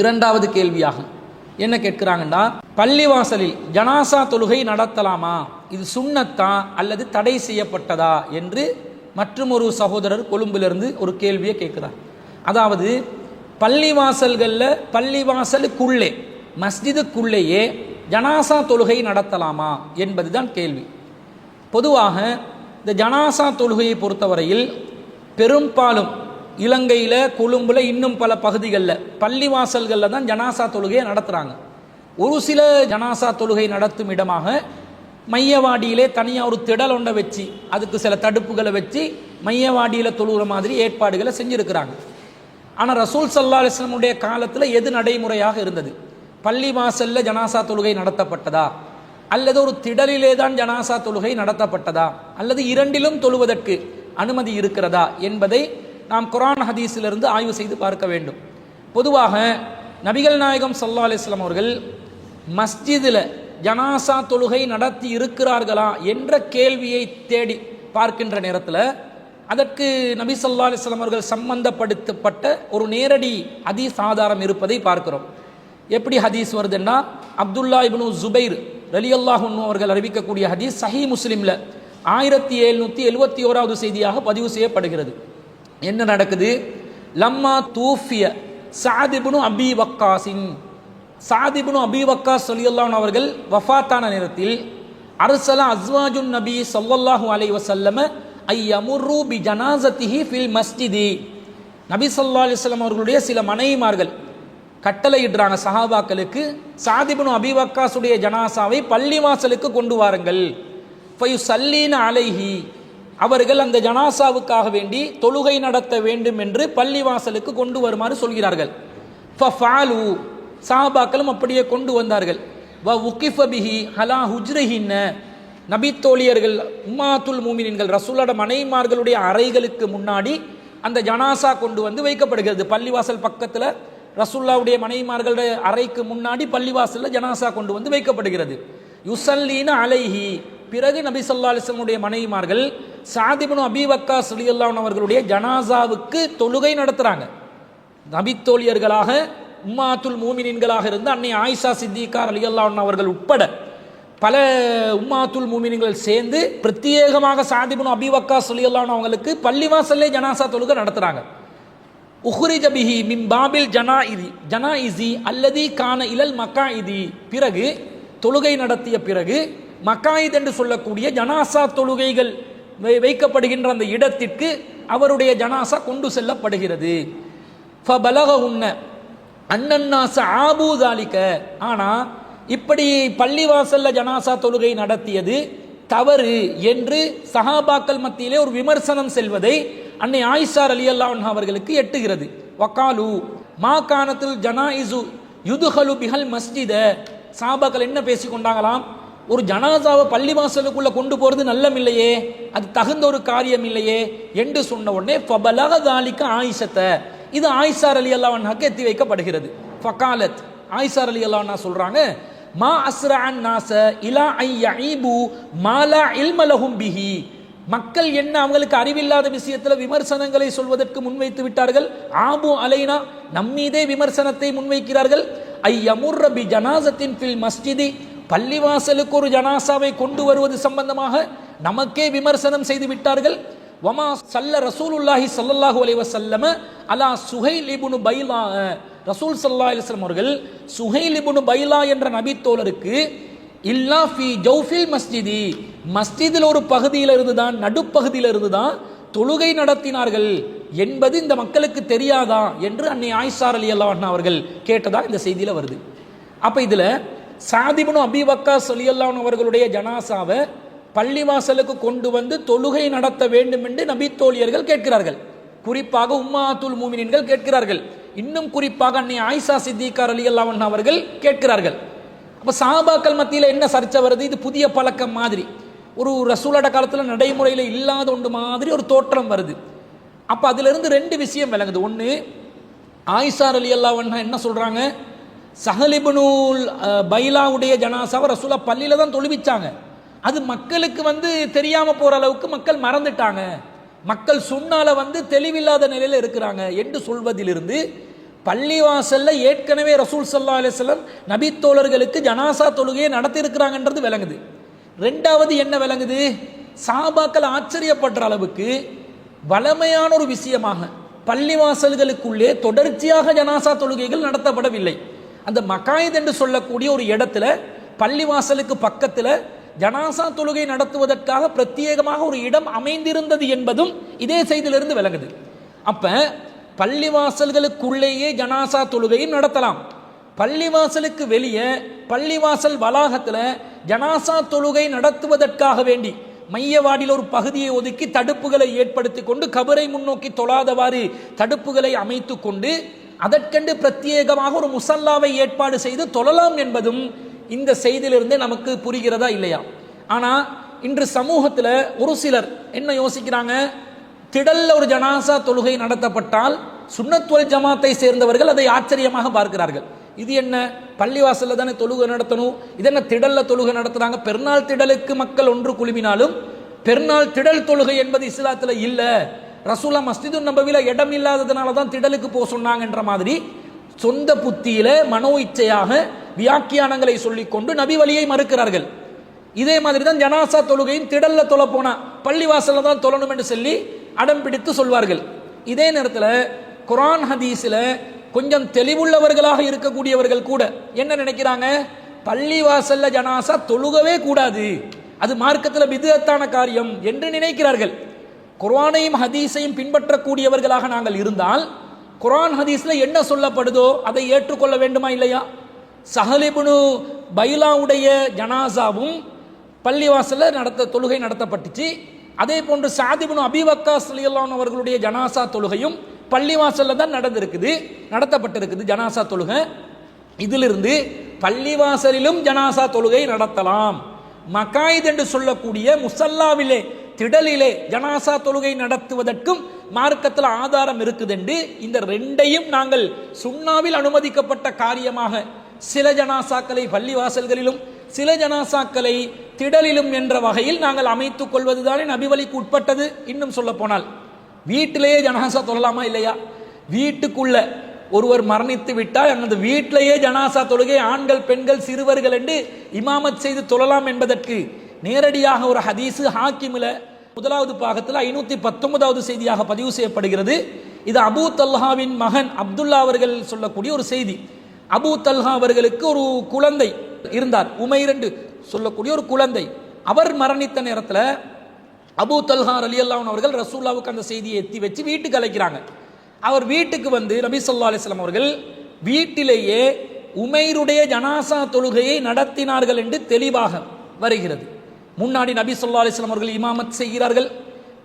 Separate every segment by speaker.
Speaker 1: இரண்டாவது கேள்வியாகும். என்ன கேட்கிறாங்கன்னா பள்ளிவாசலில் ஜனாசா தொழுகை நடத்தலாமா? இது சுண்ணத்தா அல்லது தடை செய்யப்பட்டதா? என்று மற்றும் ஒரு சகோதரர் கொழும்பிலிருந்து ஒரு கேள்வியை கேட்கிறார். அதாவது பள்ளிவாசல்களில் பள்ளிவாசலுக்குள்ளே மஸ்ஜிதுக்குள்ளேயே ஜனாசா தொழுகை நடத்தலாமா என்பதுதான் கேள்வி. பொதுவாக இந்த ஜனாசா தொழுகையை பொறுத்தவரையில் பெரும்பாலும் இலங்கையில் கொழும்பில் இன்னும் பல பகுதிகளில் பள்ளிவாசல்களில் தான் ஜனாசா தொழுகையை நடத்துகிறாங்க ஒரு சில ஜனாசா தொழுகை நடத்தும் இடமாக மையவாடியிலே தனியாக ஒரு திடல் ஒன்றை வச்சு அதுக்கு சில தடுப்புகளை வச்சு மையவாடியில் தொழுகிற மாதிரி ஏற்பாடுகளை செஞ்சுருக்கிறாங்க. ஆனால் ரசூல் சல்லா அலிஸ்லமுடைய காலத்தில் எது நடைமுறையாக இருந்தது? பள்ளி வாசலில் ஜனாசா தொழுகை நடத்தப்பட்டதா? அல்லது ஒரு திடலிலே தான் ஜனாசா தொழுகை நடத்தப்பட்டதா? அல்லது இரண்டிலும் தொழுவதற்கு அனுமதி இருக்கிறதா? என்பதை நாம் குரான் ஹதீஸிலிருந்து ஆய்வு செய்து பார்க்க வேண்டும். பொதுவாக நபிகள் நாயகம் சல்லா அலிஸ்லாம் அவர்கள் மஸ்ஜிதில் ஜனாசா தொழுகை நடத்தி இருக்கிறார்களா என்ற கேள்வியை தேடி பார்க்கின்ற நேரத்தில் அதற்கு நபி சொல்லா அலிஸ்லாம் அவர்கள் சம்பந்தப்படுத்தப்பட்ட ஒரு நேரடி ஹதீஸ் ஆதாரம் இருப்பதை பார்க்கிறோம். எப்படி ஹதீஸ் வருதுன்னா அப்துல்லா இப்னு ஜுபைர் ரலி அவர்கள் அறிவிக்கக்கூடிய ஹதீஸ் சஹி முஸ்லீமில் ஆயிரத்தி எழுநூத்தி எழுபத்தி ஓராவது செய்தியாக பதிவு செய்யப்படுகிறது. என்ன நடக்குது? லம்மா தூஃபிய சாதிபுனு அபி வக்காசின் சாதிபுனு அபி வக்காஸ் சொல்லியல்லான் அவர்கள் வஃபாத்தான நேரத்தில் அரசலா அஸ்வாஜுன் நபி சொல்லல்லாஹு அலை வசல்லம ஐ அமுர்ரு பி ஜனாசத்திஹி ஃபில் மஸ்ஜிதி. நபி சொல்லா அலிஸ்லாம் அவர்களுடைய சில மனைவிமார்கள் கட்டளையிடுறாங்க சஹாபாக்களுக்கு சாதிபுனு அபிவக்காசுடைய ஜனாசாவை பள்ளிவாசலுக்கு கொண்டு வாருங்கள். ஃபயு சல்லீன அலைஹி அவர்கள் அந்த ஜனாசாவுக்காக வேண்டி தொழுகை நடத்த வேண்டும் என்று பள்ளிவாசலுக்கு கொண்டு வருமாறு சொல்கிறார்கள். ஃபஃபாலு சாபாக்களும் அப்படியே கொண்டு வந்தார்கள். வ உக்கிஃபபிஹி ஹலா ஹுஜ்ரஹின்ன. நபித்தோழியர்கள் உம்மாத்துல் மூமினின்கள் ரசூலோட மனைமார்களுடைய அறைகளுக்கு முன்னாடி அந்த ஜனாசா கொண்டு வந்து வைக்கப்படுகிறது. பள்ளிவாசல் பக்கத்தில் ரசுல்லாவுடைய மனைவிமார்களுடைய அறைக்கு முன்னாடி பள்ளிவாசலில் ஜனாசா கொண்டு வந்து வைக்கப்படுகிறது. யுசல்லீன அலைஹி. பிறகு நபி சொல்லா அலிஸ்லமுடைய மனைவிமார்கள் சாதிபனு அபிவக்கா சலியுல்லான் அவர்களுடைய ஜனாசாவுக்கு தொழுகை நடத்துகிறாங்க நபித்தோழியர்களாக உம்மாத்துல் மூமினின்களாக இருந்து அன்னை ஆயிஷா சித்திகார் அலியல்லான் அவர்கள் உட்பட பல உம்மாத்துல் மூமினிகள் சேர்ந்து பிரத்யேகமாக சாதிபனு அபிவக்கா சலியுல்லான் அவங்களுக்கு பள்ளிவாசல்லே ஜனாசா தொழுகை நடத்துகிறாங்க உஹ்ரி ஜபிஹி மின் பாபில் ஜனா இதி ஜனா இசி அல்லதி கான இலல் மக்கா இதி பிறகு தொழுகை நடத்திய பிறகு மக்காயித் என்று சொல்லக்கூடிய ஜனாசா தொழுகைகள் வைக்கப்படுகின்ற அந்த இடத்திற்கு அவருடைய ஜனாசா கொண்டு செல்லப்படுகிறது. ஃபபலக உன்ன அன்னன்னாச ஆபூதாலிக்க ஆனால் இப்படி பள்ளிவாசல்ல ஜனாசா தொழுகை நடத்தியது தவறு என்று சஹாபாக்கள் மத்தியிலே ஒரு விமர்சனம் செல்வதை அன்னை ஆயிஷார் அலி அல்லாஹ் அவர்களுக்கு எட்டுகிறது. வக்காலு மா காணத்தில் ஜனாயிசு யுதுஹலு பிஹல் மஸ்ஜித. சாபாக்கள் என்ன பேசி கொண்டாங்களாம் ஒரு ஜனாசாவை பள்ளிவாசலுக்குள்ள கொண்டு போறது நல்லம் இல்லையே அது தகுந்த ஒரு காரியம் இல்லையே என்று சொன்ன உடனே ஃபபலக தாலிக்க ஆயிஷத்தை. இது ஆயிஷார் அலி அல்லாஹ்க்கு எத்தி வைக்கப்படுகிறது. ஃபகாலத் ஆயிஷார் அலி அல்லாஹ் சொல்றாங்க மா அஸ்ரான் நாச இலா ஐ யஈபு மாலா இல்மலஹும் பிஹி. மக்கள் என்ன அவங்களுக்கு அறிவில்லாத விஷயத்தில் விமர்சனங்களை சொல்வதற்கு முன்வைத்து விட்டார்கள்? ஆபு அலைனா நம்மீதே விமர்சனத்தை முன்வைக்கிறார்கள். ஐ யமுர் ரபி ஜனாசத்தின் ஃபில் மஸ்ஜிதி பள்ளிவாசலுக்கு ஒரு ஜனாசாவை கொண்டு வருவது சம்பந்தமாக நமக்கே விமர்சனம் செய்து விட்டார்கள். வமா சல்ல ரசூலுல்லாஹி சல்லல்லாஹு அலைவ செல்லம அலா சுஹைல் லிபுனு பைலா ரசூல் சல்லா அலிஸ்லம் அவர்கள் சுஹைல் லிபுனு பைலா என்ற நபித்தோழருக்கு இல்லா ஃபி ஜௌஃபில் மஸ்ஜிதி மஸ்ஜிதில் ஒரு பகுதியில் இருந்து தான் நடுப்பகுதியில் இருந்து தான் தொழுகை நடத்தினார்கள் என்பது இந்த மக்களுக்கு தெரியாதா என்று அன்னை ஆயிஷார் அலி அல்லா அவர்கள் கேட்டதா இந்த செய்தியில் வருது. அப்போ இதில் சாதிபுனு அபிவக்கா சலியல்லான் அவர்களுடைய ஜனாசாவை பள்ளிவாசலுக்கு கொண்டு வந்து தொழுகை நடத்த வேண்டும் என்று நபித்தோழியர்கள் கேட்கிறார்கள். குறிப்பாக உம்மாத்துல் மூமினின்கள் கேட்கிறார்கள். இன்னும் குறிப்பாக அன்னை ஆயிஷா சித்திகார் அலி அல்லாவன் அவர்கள் கேட்கிறார்கள். அப்போ சாபாக்கள் மத்தியில் என்ன சர்ச்சை வருது? இது புதிய பழக்கம் மாதிரி. ஒரு ரசூலோட காலத்தில் நடைமுறையில் இல்லாத ஒன்று மாதிரி ஒரு தோற்றம் வருது. அப்போ அதிலிருந்து ரெண்டு விஷயம் விளங்குது. ஒன்று ஆயிஷார் அலி அல்லாவன் என்ன சொல்கிறாங்க சஹலிபனூல் பைலாவுடைய ஜனாசாவை ரசூலா பள்ளியில் தான் தொழுவிச்சாங்க. அது மக்களுக்கு வந்து தெரியாமல் போகிற அளவுக்கு மக்கள் மறந்துட்டாங்க. மக்கள் சுண்ணால வந்து தெளிவில்லாத நிலையில் இருக்கிறாங்க என்று சொல்வதிலிருந்து பள்ளிவாசல்ல ஏற்கனவே ரசூல் சல்லா அலிஸ்லம் நபி தோழர்களுக்கு ஜனாசா தொழுகையை நடத்தியிருக்கிறாங்கன்றது விளங்குது. ரெண்டாவது என்ன விளங்குது? சாபாக்கள் ஆச்சரியப்படுற அளவுக்கு வளமையான ஒரு விஷயமாக பள்ளிவாசல்களுக்குள்ளே தொடர்ச்சியாக ஜனாசா தொழுகைகள் நடத்தப்படவில்லை. அந்த மக்காயத் என்று சொல்லக்கூடிய ஒரு இடத்துல பள்ளிவாசலுக்கு பக்கத்தில் ஜனாசா தொழுகை நடத்துவதற்காக பிரத்யேகமாக ஒரு இடம் அமைந்திருந்தது என்பதும் இதே செய்தியிலிருந்து விளங்குது. அப்ப பள்ளிவாசல்களுக்குள்ளேயே ஜனாசா தொழுகையும் நடத்தலாம். பள்ளிவாசலுக்கு வெளியே பள்ளிவாசல் வளாகத்தில் ஜனாசா தொழுகை நடத்துவதற்காக வேண்டி மையவாடியில் ஒரு பகுதியை ஒதுக்கி தடுப்புகளை ஏற்படுத்தி கொண்டு கபரை முன்னோக்கி தொழாதவாறு தடுப்புகளை அமைத்து கொண்டு அதற்கென்று பிரத்யேகமாக ஒரு முசல்லாவை ஏற்பாடு செய்து தொழலாம் என்பதும் இந்த செய்தியிலிருந்தே நமக்கு புரிகிறதா இல்லையா? ஆனால் இன்று சமூகத்தில் ஒரு சிலர் என்ன யோசிக்கிறாங்க? திடல்ல ஒரு ஜனாசா தொழுகை நடத்தப்பட்டால் சுன்னத்வல் ஜமாத்தை சேர்ந்தவர்கள் அதை ஆச்சரியமாக பார்க்கிறார்கள். இது என்ன? பள்ளிவாசல்ல தானே தொழுகை நடத்தணும்? இது என்ன திடல்ல தொழுகை நடத்துறாங்க? பெருநாள் திடலுக்கு மக்கள் ஒன்று குழுமினாலும் பெருநாள் திடல் தொழுகை என்பது இஸ்லாத்தில் இல்லை. ரசூலா மஸ்ஜிது நபவியில் இடம் இல்லாததுனால தான் திடலுக்கு போக சொன்னாங்கன்ற மாதிரி சொந்த புத்தியில மனோ இச்சையாக வியாக்கியானங்களை சொல்லிக்கொண்டு நபி வழியை மறுக்கிறார்கள். இதே மாதிரி தான் ஜனாசா தொழுகையும் திடல்ல தொலை போனா பள்ளிவாசல்ல தான் தொழணும் என்று சொல்லி அடம் பிடித்து சொல்வார்கள். இதே நேரத்தில் குரான் ஹதீஸில் கொஞ்சம் தெளிவுள்ளவர்களாக இருக்கக்கூடியவர்கள் கூட என்ன நினைக்கிறாங்க? பள்ளிவாசல்ல ஜனாசா தொழுகவே கூடாது. அது மார்க்கத்தில் விதத்தான காரியம் என்று நினைக்கிறார்கள். குர்ஆனையும் ஹதீஸையும் பின்பற்றக்கூடியவர்களாக நாங்கள் இருந்தால் குரான் ஹதீஸில் என்ன சொல்லப்படுதோ அதை ஏற்றுக்கொள்ள வேண்டுமா இல்லையா? சஹலிபுனு பைலாவுடைய ஜனாசாவும் பள்ளிவாசலில் நடத்த தொழுகை நடத்தப்பட்டுச்சு. அதே போன்று சாதிபுனு அபிவக்காஸ் அலியல்லான் அவர்களுடைய ஜனாசா தொழுகையும் பள்ளிவாசலில் தான் நடந்திருக்குது நடத்தப்பட்டிருக்குது ஜனாசா தொழுகை. இதிலிருந்து பள்ளிவாசலிலும் ஜனாசா தொழுகை நடத்தலாம். மக்காயித் என்று சொல்லக்கூடிய முசல்லாவிலே திடலிலே ஜனாசா தொழுகை நடத்துவதற்கும் மார்க்கத்தில் ஆதாரம் இருக்குது என்று இந்த ரெண்டையும் நாங்கள் சுண்ணாவில் அனுமதிக்கப்பட்ட காரியமாக சில ஜனாசாக்களை பள்ளிவாசல்களிலும் சில ஜனாசாக்களை திடலிலும் என்ற வகையில் நாங்கள் அமைத்துக் கொள்வதுதானே நபிவலிக்கு உட்பட்டது இன்னும் சொல்ல போனால் வீட்டிலேயே ஜனாசா தொழலாமா இல்லையா? வீட்டுக்குள்ள ஒருவர் மரணித்து விட்டால் அந்த வீட்டிலேயே ஜனாசா தொழுகை ஆண்கள் பெண்கள் சிறுவர்கள் என்று இமாமத் செய்து தொழலாம் என்பதற்கு நேரடியாக ஒரு ஹதீஸு ஹாக்கிமில் முதலாவது பாகத்தில் ஐநூற்றி பத்தொன்பதாவது செய்தியாக பதிவு செய்யப்படுகிறது. இது அபூ தல்ஹாவின் மகன் அப்துல்லா அவர்கள் சொல்லக்கூடிய ஒரு செய்தி. அபூ தல்ஹா அவர்களுக்கு ஒரு குழந்தை இருந்தார். உமைர் என்று சொல்லக்கூடிய ஒரு குழந்தை. அவர் மரணித்த நேரத்தில் அபூ தல்ஹா அலி அல்லாஹ் அவர்கள் ரசூல்லாவுக்கு அந்த செய்தியை எத்தி வச்சு வீட்டுக்கு அழைக்கிறாங்க. அவர் வீட்டுக்கு வந்து நபி சொல்லா அலிஸ்லாம் அவர்கள் வீட்டிலேயே உமைருடைய ஜனாசா தொழுகையை நடத்தினார்கள் என்று தெளிவாக வருகிறது. முன்னாடி நபி சொல்லா அலிஸ்லாம் அவர்கள் இமாமத் செய்கிறார்கள்.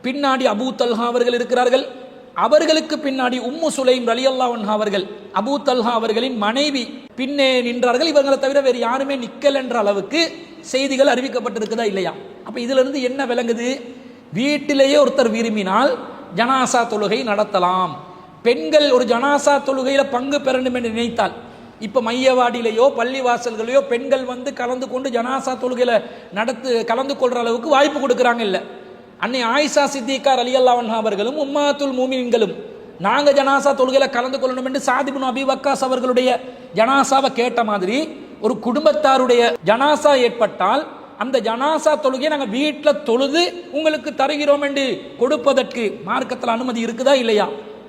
Speaker 1: பின்னாடி அபூ தல்ஹா அவர்கள் இருக்கிறார்கள். அவர்களுக்கு பின்னாடி உம்மு சுலைம் ரலி அல்லாஹா அவர்கள் அபூ தல்ஹா அவர்களின் மனைவி பின்னே நின்றார்கள். இவங்களை தவிர வேறு யாருமே நிக்கல் என்ற அளவுக்கு செய்திகள் அறிவிக்கப்பட்டிருக்குதா இல்லையா? அப்ப இதுல இருந்து என்ன விளங்குது? வீட்டிலேயே ஒருத்தர் விரும்பினால் ஜனாசா தொழுகை நடத்தலாம். பெண்கள் ஒரு ஜனாசா தொழுகையில பங்கு பெறணும் என்று நினைத்தால் இப்போ மையவாடியிலையோ பள்ளி வாசல்களையோ பெண்கள் வந்து கலந்து கொண்டு ஜனாசா தொழுகையில் நடத்து கலந்து கொள்கிற அளவுக்கு வாய்ப்பு கொடுக்குறாங்க இல்லை. அன்னை ஆயிஷா சித்திகார் அலி அல்லாவன் அவர்களும் உம்மாத்துல் மூமின்களும் நாங்கள் ஜனாசா தொழுகையில் கலந்து கொள்ளணும் என்று சாதிபுன் அபி வக்காஸ் அவர்களுடைய ஜனாசாவை கேட்ட மாதிரி ஒரு குடும்பத்தாருடைய ஜனாசா ஏற்பட்டால் அந்த ஜனாசா தொழுகையை நாங்கள் வீட்டில் தொழுது உங்களுக்கு தருகிறோம் என்று கொடுப்பதற்கு மார்க்கத்தில் அனுமதி இருக்குதா இல்லையா?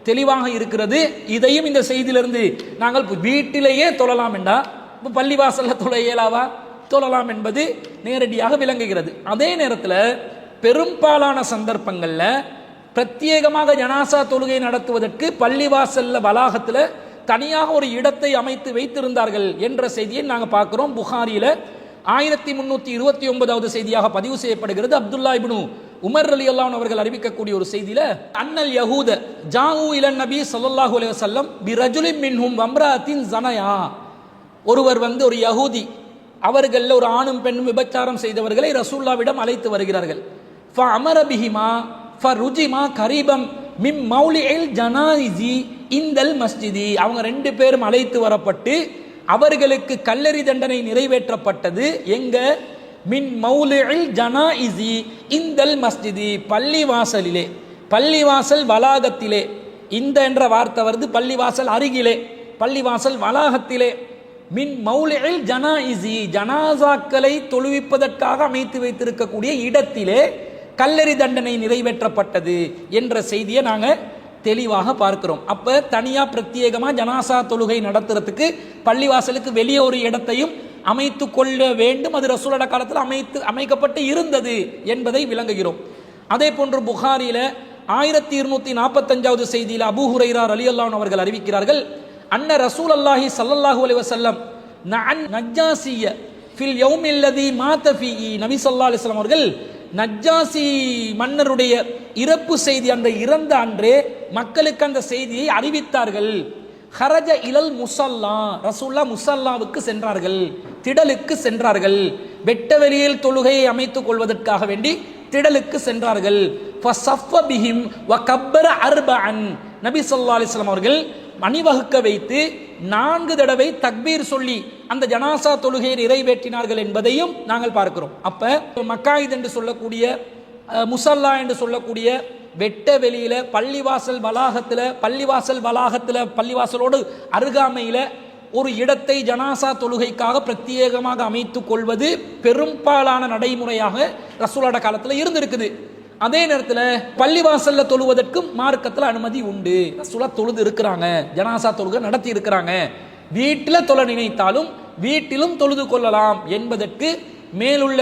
Speaker 1: தெளிவாக இருக்கிறது. இதையும் இந்த செய்தியிலிருந்து நாங்கள் வீட்டிலேயே தொழலாம் என்றா இப்போ பள்ளிவாசல்ல தொழ இயலாவா தொழலாம் என்பது நேரடியாக விளங்குகிறது. அதே நேரத்தில் பெரும்பாலான சந்தர்ப்பங்களில் பிரத்யேகமாக ஜனாசா தொழுகை நடத்துவதற்கு பள்ளிவாசல்ல வளாகத்தில் தனியாக ஒரு இடத்தை அமைத்து வைத்திருந்தார்கள் என்ற செய்தியை நாங்கள் பார்க்குறோம். புகாரியில் ஆயிரத்தி முன்னூற்றி இருபத்தி ஒன்பதாவது செய்தியாக பதிவு செய்யப்படுகிறது. அப்துல்லா இப்னு உமர் அலி அல்லான் அவர்கள் அறிவிக்கக்கூடிய ஒரு செய்தியில அன்னல் யகூத ஜாஹூ இளன் நபி ஸல்லல்லாஹு அலி வசல்லம் பி ரஜுலிம் மின்ஹும் வம்ராத்தின் ஜனயா ஒருவர் வந்து ஒரு யகூதி அவர்களில் ஒரு ஆணும் பெண்ணும் விபச்சாரம் செய்தவர்களை ரசூல்லாவிடம் அழைத்து வருகிறார்கள். ஃப அமர பிஹிமா ஃப ருஜிமா கரீபம் மிம் மௌலில் ஜனாயிசி இந்தல் மஸ்ஜிதி. அவங்க ரெண்டு பேரும் அழைத்து வரப்பட்டு அவர்களுக்கு கல்லறி தண்டனை நிறைவேற்றப்பட்டது. எங்கள் மின் மௌலில் ஜனாயிசி இந்தல் மஸ்ஜிதி பள்ளிவாசலிலே பள்ளிவாசல் வளாகத்திலே. இந்த என்ற வார்த்தை வருது பள்ளிவாசல் அருகிலே பள்ளிவாசல் வளாகத்திலே. மின் மௌலில் ஜனாஇசி ஜனாசாக்களை தொழுவிப்பதற்காக அமைத்து வைத்திருக்கக்கூடிய இடத்திலே கல்லறி தண்டனை நிறைவேற்றப்பட்டது என்ற செய்தியை நாங்கள் தெளிவாக பார்க்கிறோம். அப்போ தனியாக பிரத்யேகமாக ஜனாசா தொழுகை நடத்துறதுக்கு பள்ளிவாசலுக்கு வெளியே ஒரு இடத்தையும் அமைத்து கொள்ள வேண்டும். அது ரசூலோட காலத்தில் அமைத்து அமைக்கப்பட்டு இருந்தது என்பதை விளங்குகிறோம். அதே போன்று புகாரில ஆயிரத்தி இருநூத்தி நாற்பத்தஞ்சாவது செய்தியில் அபூ ஹுரைரார் அலி அல்லான் அவர்கள் அறிவிக்கிறார்கள் அன்ன ரசூல் அல்லாஹி சல்லல்லாஹு அலி வசல்லம் நஅன் நஜ்ஜாசிய ஃபில் யௌமில்லதி மாத ஃபீஹி. நபி ஸல்லல்லாஹு அலிஸ்லாம் அவர்கள் நஜ்ஜாசி மன்னருடைய இறப்பு செய்தி அந்த இறந்த அன்றே மக்களுக்கு அந்த செய்தியை அறிவித்தார்கள். ஹரஜ இலல் முசல்லா. ரசூல்லா முசல்லாவுக்கு சென்றார்கள். திடலுக்கு சென்றார்கள். வெட்ட வெளியில் தொழுகையை அமைத்துக் கொள்வதற்காக வேண்டி திடலுக்கு சென்றார்கள். பிஹிம் வ கப்பர அர்பஅன். நபி சொல்லா அலிஸ்லாம் அவர்கள் அணிவகுக்க வைத்து நான்கு தடவை தக்பீர் சொல்லி அந்த ஜனாசா தொழுகையை நிறைவேற்றினார்கள் என்பதையும் நாங்கள் பார்க்கிறோம். அப்ப மக்காயித் என்று சொல்லக்கூடிய முசல்லா என்று சொல்லக்கூடிய வெட்ட வெளியில் பள்ளிவாசல் வளாகத்தில் பள்ளிவாசல் வளாகத்தில் பள்ளிவாசலோடு அருகாமையில் ஒரு இடத்தை ஜனாசா தொழுகைக்காக பிரத்யேகமாக அமைத்துக் கொள்வது பெரும்பாலான நடைமுறையாக ரசூலோட காலத்தில் இருந்திருக்குது. அதே நேரத்தில் பள்ளிவாசல்ல தொழுவதற்கும் மார்க்கத்தில் அனுமதி உண்டு. ரசூலா தொழுது இருக்கிறாங்க ஜனாசா தொழுகை நடத்தி இருக்கிறாங்க. வீட்டில் தொழ நினைத்தாலும் வீட்டிலும் தொழுது கொள்ளலாம் என்பதற்கு மேலுள்ள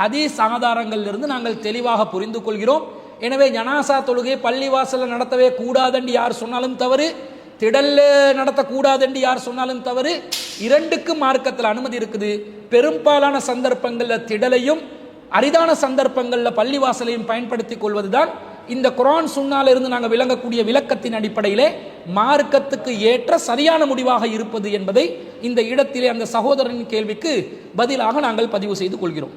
Speaker 1: ஹதீஸ் ஆதாரங்களிலிருந்து நாங்கள் தெளிவாக புரிந்து கொள்கிறோம். எனவே ஜனாசா தொழுகை பள்ளிவாசல்ல நடத்தவே கூடாதென்று யார் சொன்னாலும் தவறு. திடல்ல நடத்தக்கூடாதென்று யார் சொன்னாலும் தவறு. இரண்டுக்கும் மார்க்கத்தில் அனுமதி இருக்குது. பெரும்பாலான சந்தர்ப்பங்களில் திடலையும் அரிதான சந்தர்ப்பங்களில் பள்ளிவாசலையும் பயன்படுத்திக் கொள்வதுதான் இந்த குரான் சுண்ணாலிருந்து இருந்து நாங்கள் விளங்கக்கூடிய விளக்கத்தின் அடிப்படையிலே மார்க்கத்துக்கு ஏற்ற சரியான முடிவாக இருப்பது என்பதை இந்த இடத்திலே அந்த சகோதரனின் கேள்விக்கு பதிலாக நாங்கள் பதிவு செய்து கொள்கிறோம்.